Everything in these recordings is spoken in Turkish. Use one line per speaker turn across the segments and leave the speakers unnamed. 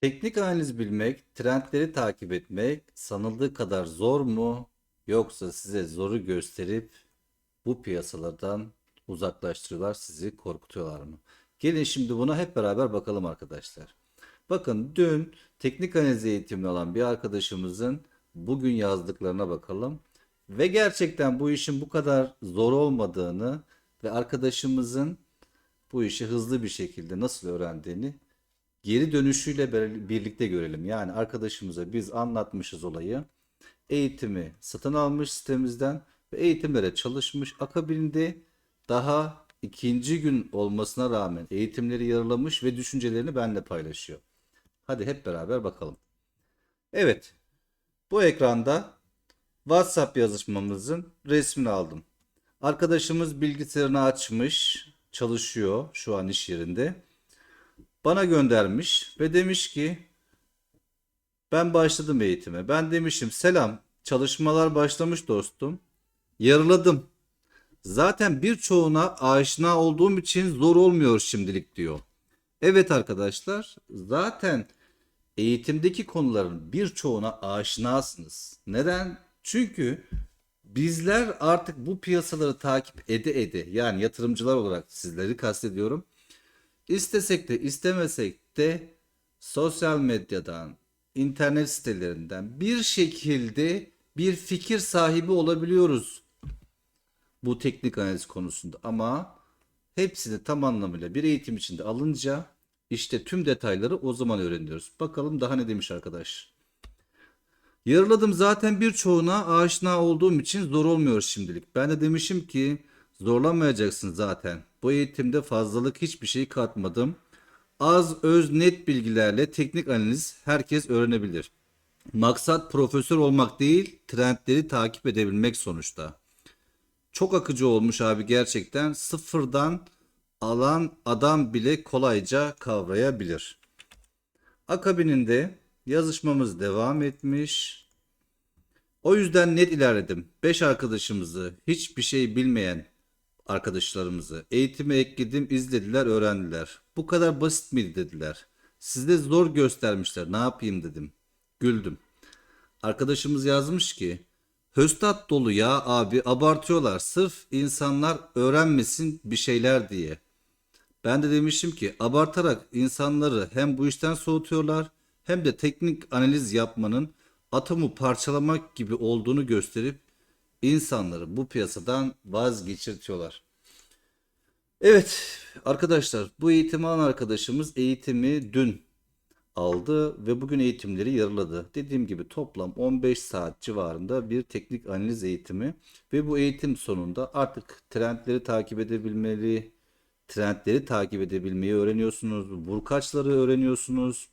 Teknik analiz bilmek, trendleri takip etmek sanıldığı kadar zor mu? Yoksa size zoru gösterip bu piyasalardan uzaklaştırıyorlar, sizi korkutuyorlar mı? Gelin şimdi buna hep beraber bakalım arkadaşlar. Bakın dün teknik analiz eğitimli olan bir arkadaşımızın bugün yazdıklarına bakalım. Ve gerçekten bu işin bu kadar zor olmadığını ve arkadaşımızın bu işi hızlı bir şekilde nasıl öğrendiğini geri dönüşüyle birlikte görelim. Yani arkadaşımıza biz anlatmışız olayı. Eğitimi satın almış sitemizden ve eğitimlere çalışmış. Akabinde daha ikinci gün olmasına rağmen eğitimleri yarılamış ve düşüncelerini benimle paylaşıyor. Hadi hep beraber bakalım. Evet, bu ekranda WhatsApp yazışmamızın resmini aldım. Arkadaşımız bilgisayarını açmış, çalışıyor şu an iş yerinde. Bana göndermiş ve demiş ki ben başladım eğitime. Ben demişim selam çalışmalar başlamış dostum. Yarıladım. Zaten birçoğuna aşina olduğum için zor olmuyor şimdilik diyor. Evet arkadaşlar zaten eğitimdeki konuların birçoğuna aşinasınız. Neden? Çünkü bizler artık bu piyasaları takip ede ede yani yatırımcılar olarak sizleri kastediyorum. İstesek de istemesek de sosyal medyadan, internet sitelerinden bir şekilde bir fikir sahibi olabiliyoruz bu teknik analiz konusunda. Ama hepsini tam anlamıyla bir eğitim içinde alınca işte tüm detayları o zaman öğreniyoruz. Bakalım daha ne demiş arkadaş. Yarıladım zaten birçoğuna aşina olduğum için zor olmuyor şimdilik. Ben de demişim ki zorlanmayacaksın zaten. Bu eğitimde fazlalık hiçbir şey katmadım. Az öz net bilgilerle teknik analiz herkes öğrenebilir. Maksat profesör olmak değil, trendleri takip edebilmek sonuçta. Çok akıcı olmuş abi gerçekten. Sıfırdan alan adam bile kolayca kavrayabilir. Akabininde yazışmamız devam etmiş. O yüzden net ilerledim. 5 arkadaşımızı, hiçbir şey bilmeyen arkadaşlarımızı eğitime ekledim, izlediler, öğrendiler. Bu kadar basit miydi dediler. Sizde zor göstermişler. Ne yapayım dedim. Güldüm. Arkadaşımız yazmış ki Höstat dolu ya abi abartıyorlar sırf insanlar öğrenmesin bir şeyler diye. Ben de demişim ki abartarak insanları hem bu işten soğutuyorlar hem de teknik analiz yapmanın atomu parçalamak gibi olduğunu gösterip insanları bu piyasadan vazgeçirtiyorlar. Evet arkadaşlar bu eğitimi alan arkadaşımız eğitimi dün aldı ve bugün eğitimleri yarıladı. Dediğim gibi toplam 15 saat civarında bir teknik analiz eğitimi ve bu eğitim sonunda artık trendleri takip edebilmeli, trendleri takip edebilmeyi öğreniyorsunuz, vurkaçları öğreniyorsunuz,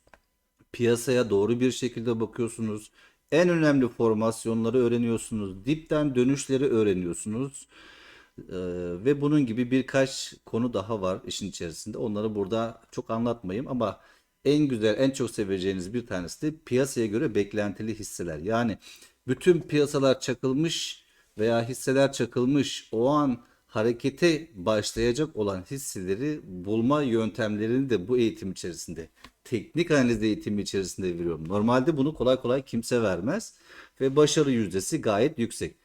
piyasaya doğru bir şekilde bakıyorsunuz. En önemli formasyonları öğreniyorsunuz, dipten dönüşleri öğreniyorsunuz. Ee, ve bunun gibi birkaç konu daha var işin içerisinde. Onları burada çok anlatmayayım ama en güzel, en çok seveceğiniz bir tanesi de piyasaya göre beklentili hisseler. Yani bütün piyasalar çakılmış veya hisseler çakılmış o an harekete başlayacak olan hisseleri bulma yöntemlerini de bu eğitim içerisinde, teknik analiz eğitimi içerisinde veriyorum. Normalde bunu kolay kolay kimse vermez ve başarı yüzdesi gayet yüksek.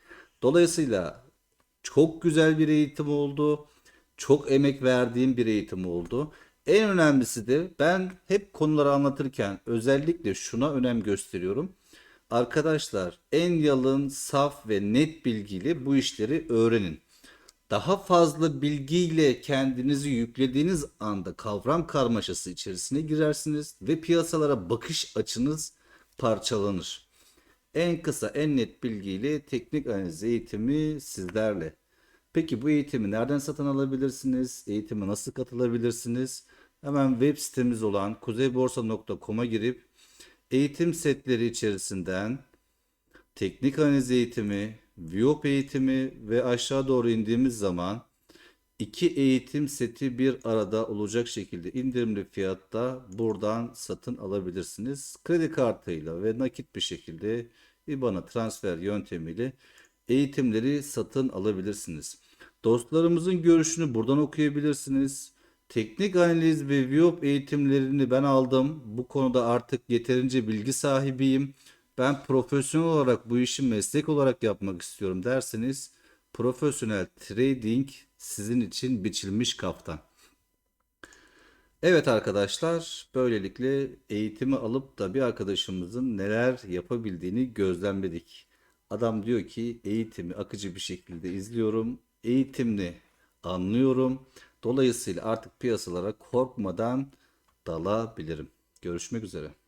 Dolayısıyla çok güzel bir eğitim oldu. Çok emek verdiğim bir eğitim oldu. En önemlisi de ben hep konuları anlatırken özellikle şuna önem gösteriyorum. Arkadaşlar en yalın, saf ve net bilgiyle bu işleri öğrenin. Daha fazla bilgiyle kendinizi yüklediğiniz anda kavram karmaşası içerisine girersiniz ve piyasalara bakış açınız parçalanır. En kısa, en net bilgiyle teknik analiz eğitimi sizlerle. Peki bu eğitimi nereden satın alabilirsiniz? Eğitime nasıl katılabilirsiniz? Hemen web sitemiz olan kuzeyborsa.com'a girip eğitim setleri içerisinden teknik analiz eğitimi, VIOP eğitimi ve aşağı doğru indiğimiz zaman iki eğitim seti bir arada olacak şekilde indirimli fiyatta buradan satın alabilirsiniz. Kredi kartıyla ve nakit bir şekilde IBAN'a transfer yöntemiyle eğitimleri satın alabilirsiniz. Dostlarımızın görüşünü buradan okuyabilirsiniz. Teknik analiz ve Viyop eğitimlerini ben aldım. Bu konuda artık yeterince bilgi sahibiyim. Ben profesyonel olarak bu işi meslek olarak yapmak istiyorum derseniz profesyonel trading sizin için biçilmiş kaftan. Evet arkadaşlar, böylelikle eğitimi alıp da bir arkadaşımızın neler yapabildiğini gözlemledik. Adam diyor ki eğitimi akıcı bir şekilde izliyorum, eğitimini anlıyorum. Dolayısıyla artık piyasalara korkmadan dalabilirim. Görüşmek üzere.